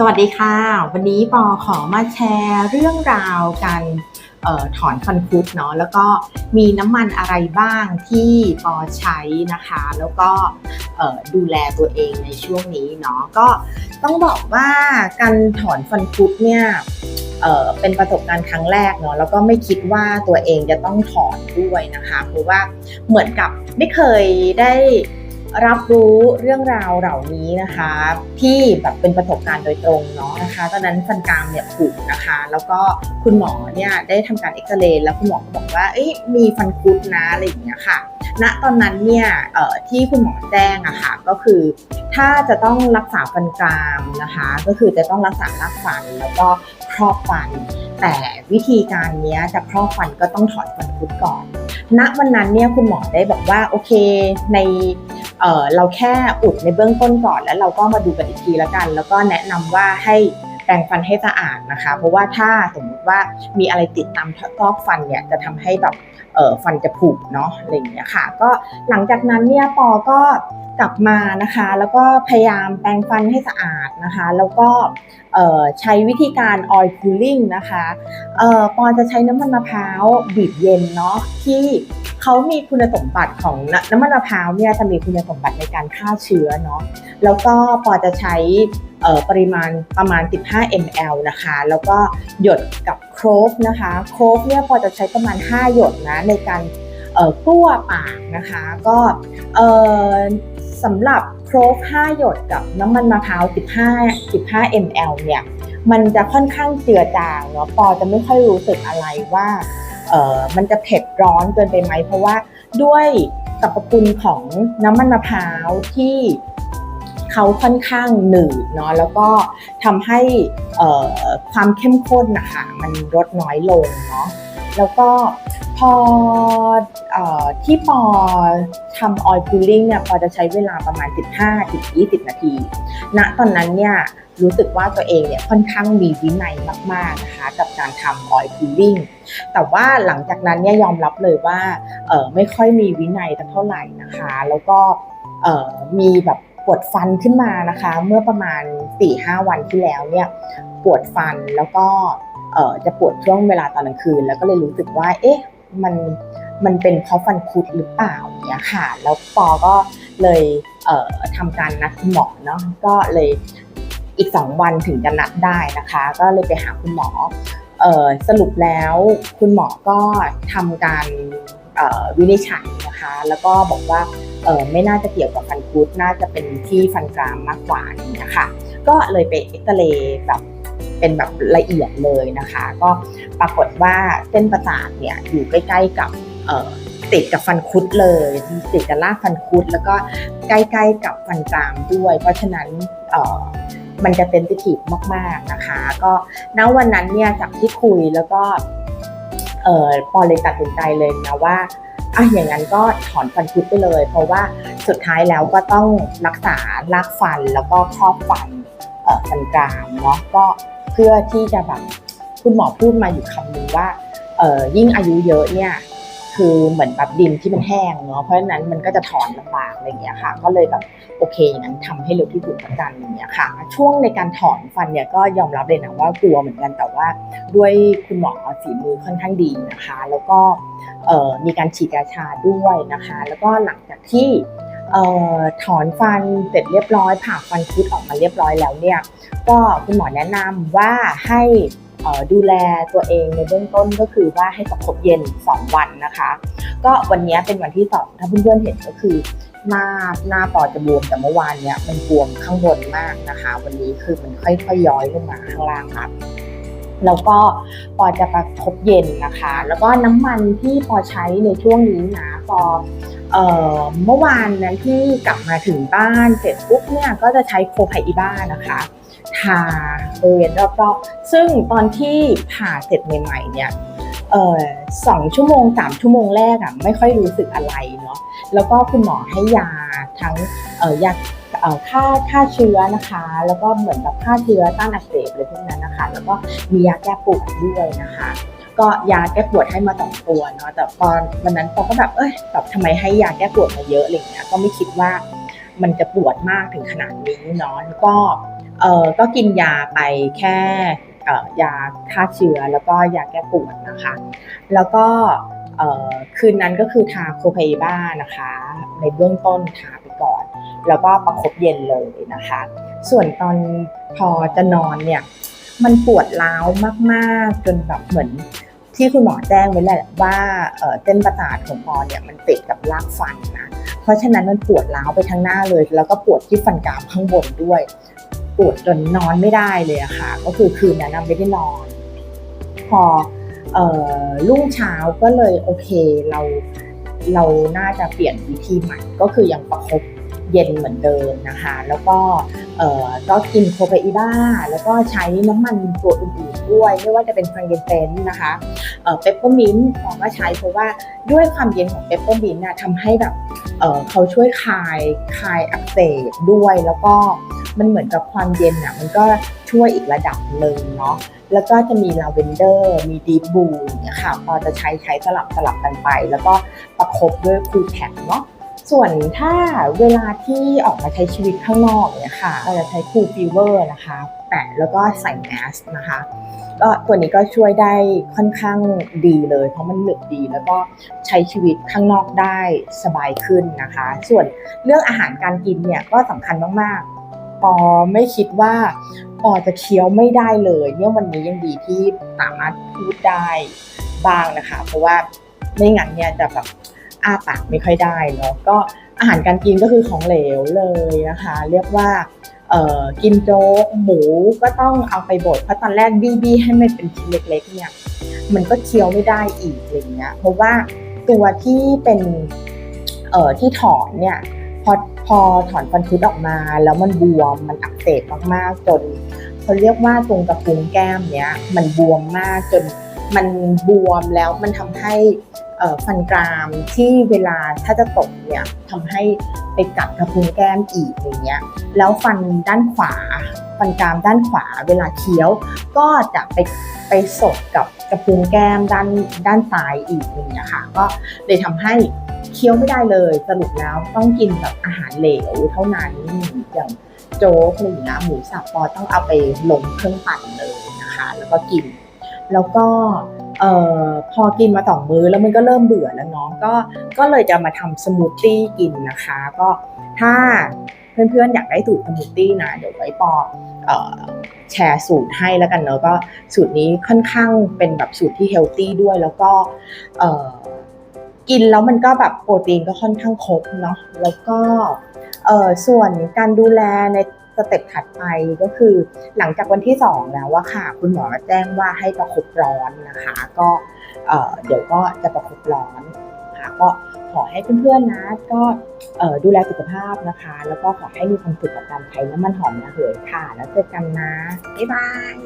สวัสดีค่ะ วันนี้ปอขอมาแชร์เรื่องราวการออถอนฟันคุดเนาะแล้วก็มีน้ำมันอะไรบ้างที่ปอใช้นะคะ แล้วก็ดูแลตัวเองในช่วงนี้เนาะก็ต้องบอกว่าการถอนฟันคุดเนี่ยเเป็นประสบการณ์ครั้งแรกเนาะแล้วก็ไม่คิดว่าตัวเองจะต้องถอนด้วยนะคะเพราะว่าเหมือนกับไม่เคยได้ รับรู้เรื่องราวเหล่านี้นะคะ ที่แบบเป็นประสบการณ์โดยตรงเนาะนะคะ ตอนนั้นฟันกรามเนี่ยผุนะคะ แล้วก็คุณหมอเนี่ยได้ทำการเอ็กซเรย์แล้วคุณหมอก็บอกว่าเอ้ยมีฟันคุดนะอะไรอย่างเงี้ยค่ะณตอนนั้นเนี่ยเอ่อที่คุณหมอแจ้งอะค่ะก็คือ ถ้าจะต้องรักษาฟันกรามนะคะ ก็คือจะต้องรักษารากฟันแล้วก็ครอบฟัน แต่วิธีการเนี้ยจะครอบฟันก็ต้องถอนฟันคุดก่อน ณวันนั้นเนี่ยคุณหมอได้บอกว่าโอเคใน เเราแค่อุดในเบื้องต้นก่อนแล้วเราก็มาดูกันอีกทีแล้วกัน แล้วก็แนะนำว่าให้ แปรงฟันให้สะอาดนะคะ เพราะว่าถ้าสมมติว่ามีอะไรติดตามซอกฟันเนี่ยจะทำให้แบบเอ่อฟันจะผุเนาะอะไรอย่างเงี้ยค่ะ ก็หลังจากนั้นเนี่ยปอก็กลับมานะคะ แล้วก็พยายามแปรงฟันให้สะอาดนะคะ แล้วก็ใช้วิธีการ oil cooling นะคะออปอจะใช้น้ำมันมะพร้าวบีบเย็นเนาะที่เขามีคุณสมบัติของน้ำมันมะพร้าวเนี่ยจะมีคุณสมบัติในการฆ่าเชื้อเนาะแล้วก็ปอจะใช้ ปริมาณประมาณ 15 ml นะคะ แล้วก็หยดกับโครฟนะคะโครฟเนี่ยปอจะใช้ประมาณ 5 หยดนะในการกลั้วปากนะคะ ก็สำหรับโครฟ5หยดกับน้ำมันมะพร้าว 15 15 ml เนี่ยมันจะค่อนข้างเจือจางเนาะปอจะไม่ค่อยรู้สึกอะไรว่าเออมันจะเผ็ดร้อนเกินไปไหม เพราะว่าด้วยสรรพคุณของน้ำมันมะพร้าวที่ เขาค่อนข้างหนืดเนาะแล้วก็ทำให้ความเข้มข้นนะคะมันลดน้อยลงเนาะแล้วก็พออที่ปอทำออยล์คูลิ่งเนี่ยปอจะใช้เวลาประมาณ 15-20 นาที ณ ตอนนั้นเนี่ยรู้สึกว่าตัวเองเนี่ยค่อนข้างมีวินัยมากๆนะคะกับการทำออยล์คูลิ่งแต่ว่าหลังจากนั้นเนี่ยยอมรับเลยว่าไม่ค่อยมีวินัยเท่าไหร่นะคะ แล้วก็มีแบบ ปวดฟันขึ้นมานะคะ เมื่อประมาณ 4-5 วันที่แล้วเนี่ยปวดฟันแล้วก็เออจะปวดช่วงเวลาตอนกลางคืน แล้วก็เลยรู้สึกว่า เอ๊ะมันมันเป็นเพราะฟันคุดหรือเปล่าเนี่ยค่ะ แล้วปอก็เลยเอ่อทำการนัดคุณหมอเนาะก็เลยอีก 2 วันถึงจะนัดได้นะคะ ก็เลยไปหาคุณหมอเอ่อสรุปแล้วคุณหมอก็ทำการวินิจฉัยนะคะ แล้วก็บอกว่า เออไม่น่าจะเกี่ยวกับฟันคุดน่าจะเป็นที่ฟันกรามมากกว่าอย่างเงี้ยค่ะก็เลยไปเอ็กซเรย์แบบเป็นแบบละเอียดเลยนะคะ ก็ปรากฏว่าเส้นประสาทเนี่ยอยู่ใกล้ ๆ กับเออติดกับฟันคุดเลยติดกับรากฟันคุด แล้วก็ใกล้ๆกับฟันกรามด้วย เพราะฉะนั้นมันจะเซนซิทีฟมาก ๆนะคะ ก็ณวันนั้นเนี่ยจากที่คุยแล้วก็เออปอเลยตัดสินใจเลยนะว่า อะอย่างนั้นก็ถอนฟันคุดไปเลย เพราะว่าสุดท้ายแล้วก็ต้องรักษาลากฟันแล้วก็ครอบฟันเอ่อฟันกรามเนาะก็เพื่อที่จะแบบคุณหมอพูดมาอยู่คำนึงว่าเอ่อยิ่งอายุเยอะเนี่ย คือเหมือนแบบดินที่มันแห้งเนาะเพราะฉะนั้นมันก็จะถอนลำบากอะไรอย่างเงี้ยค่ะ ก็เลยแบบโอเคอย่างนั้นทำให้เร็วที่สุดละกันอย่างเงี้ยค่ะ ช่วงในการถอนฟันเนี่ยก็ยอมรับเลยนะว่ากลัวเหมือนกันแต่ว่าด้วยคุณหมอฝีมือค่อนข้างดีนะคะ แล้วก็มีการฉีดยาชาด้วยนะคะ แล้วก็หลังจากที่ออถอนฟันเสร็จเรียบร้อยผ่าฟันคุดออกมาเรียบร้อยแล้วเนี่ยก็คุณหมอแนะนำว่าให้ ดูแลตัวเองในเบื้องต้นก็คือว่าให้ประคบเย็น 2 วันนะคะ ก็วันนี้เป็นวันที่ 2 ถ้าเพื่อนๆเห็นก็คือหน้าหน้าปอจะบวมแต่เมื่อวานเนี้ยมันบวมข้างบนมากนะคะ วันนี้คือมันค่อยๆย้อยลงมาข้างล่างครับแล้วก็ปอจะประคบเย็นนะคะ แล้วก็น้ำมันที่ปอใช้ในช่วงนี้นะปอเอ่อเมื่อวานนั้นที่กลับมาถึงบ้านเสร็จปุ๊บเนี่ยก็จะใช้โคไพอีบ้านะคะ ทาบริเวณรอบๆซึ่งตอนที่ผ่าเสร็จใหม่ๆเนี่ยสองชั่วโมงสามชั่วโมงแรกอะไม่ค่อยรู้สึกอะไรเนาะแล้วก็คุณหมอให้ยาทั้งยาเอ่อฆ่าฆ่าเชื้อนะคะ แล้วก็เหมือนแบบฆ่าเชื้อต้านอักเสบอะไรพวกนั้นนะคะ แล้วก็มียาแก้ปวดด้วยนะคะ ก็ยาแก้ปวดให้มาสองตัวเนาะแต่ตอนวันนั้นปอก็แบบเอ้ยแบบทำไมให้ยาแก้ปวดมาเยอะอะไรเงี้ยก็ไม่คิดว่ามันจะปวดมากถึงขนาดนี้เนาะแล้วก็ เออก็กินยาไปแค่ยาฆ่าเชื้อแล้วก็ยาแก้ปวดนะคะ แล้วก็คืนนั้นก็คือทาโคเพอีบ้านะคะ ในเบื้องต้นทาไปก่อน แล้วก็ประคบเย็นเลยนะคะ ส่วนตอนพอจะนอนเนี่ย มันปวดร้าวมากๆ จนแบบเหมือนที่คุณหมอแจ้งไว้แหละว่าเอ่อเส้นประสาทของปอเนี่ยมันติดกับรากฟันนะ เพราะฉะนั้นมันปวดร้าวไปทั้งหน้าเลย แล้วก็ปวดที่ฟันกรามข้างบนด้วย ปวดจนนอนไม่ได้เลยอะค่ะ ก็คือคืนนั้นนะไม่ได้นอนพอเอ่อรุ่งเช้าก็เลยโอเคเราเราน่าจะเปลี่ยนวิธีใหม่ก็คือยังประคบเย็นเหมือนเดิมนะคะ แล้วก็ ก็กินโคเปอีบ้า แล้วก็ใช้น้ำมันตัวอื่นๆด้วย ไม่ว่าจะเป็นฟรังเกนเซนนะคะเอ่อเปปเปอร์มินต์ผมก็ใช้เพราะว่าด้วยความเย็นของเปปเปอร์มินต์น่ะทำให้แบบเอ่อเขาช่วยคลายคลายอักเสบด้วยแล้วก็มันเหมือนกับความเย็นอะมันก็ช่วยอีกระดับหนึ่งเนาะแล้วก็จะมีลาเวนเดอร์มีดีบูเนี่ยค่ะพอจะใช้ใช้สลับสลับกันไป แล้วก็ประคบด้วยคูลแคปเนาะ ส่วนถ้าเวลาที่ออกมาใช้ชีวิตข้างนอกเนี่ยค่ะเราจะใช้คูลฟีเวอร์นะคะ แปะแล้วก็ใส่แมสนะคะก็ตัวนี้ก็ช่วยได้ค่อนข้างดีเลย เพราะมันหนึบดีแล้วก็ใช้ชีวิตข้างนอกได้สบายขึ้นนะคะ ส่วนเรื่องอาหารการกินเนี่ยก็สำคัญมากๆ ปอไม่คิดว่าปอจะเคี้ยวไม่ได้เลย เนี่ยวันนี้ยังดีที่สามารถพูดได้บ้างนะคะ เพราะว่าไม่งั้นเนี่ยจะแบบ อ้าปากไม่ค่อยได้เนาะก็อาหารการกินก็คือของเหลวเลยนะคะ เรียกว่ากินโจ๊กหมูก็ต้องเอาไปบดเพราะตอนแรกบี้บี้ให้มันเป็นชิ้นเล็กๆเนี่ยมันก็เคี้ยวไม่ได้อีกอะไรเงี้ยเพราะว่าตัวที่เป็นเอ่อที่ถอนเนี่ยพอพอถอนฟันคุดออกมา แล้วมันบวมมันอักเสบมากๆจนเขาเรียกว่าตรงกระพุ้งแก้มเนี้ยมันบวมมากจน มันบวมแล้วมันทำให้ฟันกรามที่เวลาถ้าจะตกเนี่ยทำให้ไปกัดกระพุ้งแก้มอีกอย่างเงี้ยแล้วฟันด้านขวา ฟันกรามด้านขวาเวลาเคี้ยว ก็จะไปไปสดกับกระพุ้งแก้มด้านด้านซ้ายอีกอย่างเงี้ยค่ะก็เลยทำให้เคี้ยวไม่ได้เลยสรุปแล้วต้องกินแบบอาหารเหลวเท่านั้นอย่างโจ๊กอะไรอย่างเงี้ยหมูสับปอต้องเอาไปลงเครื่องปั่นเลยนะคะ แล้วก็กิน แล้วก็เอ่อพอกินมาสองมื้อแล้วมันก็เริ่มเบื่อแล้วเนาะก็ก็เลยจะมาทำสมูทตี้กินนะคะ ก็ถ้าเพื่อนๆอยากได้สูตรสมูทตี้นะ เดี๋ยวไว้ปอแชร์สูตรให้แล้วกันเนาะก็สูตรนี้ค่อนข้างเป็นแบบสูตรที่เฮลตี้ด้วย แล้วก็เอ่อกินแล้วมันก็แบบโปรตีนก็ค่อนข้างครบเนาะแล้วก็ส่วนการดูแลใน สเต็ปถัดไปก็คือ หลังจากวันที่สองแล้วว่าค่ะ คุณหมอแจ้งว่าให้ประคบร้อนนะคะ ก็เเดี๋ยวก็จะประคบร้อนค่ะก็ขอให้เพื่อนๆนะก็ดูแลสุขภาพนะคะ แล้วก็ขอให้มีความสุขกับการใช้น้ำมันหอมระเหยค่ะ แล้วเจอกันนะ บ๊ายบาย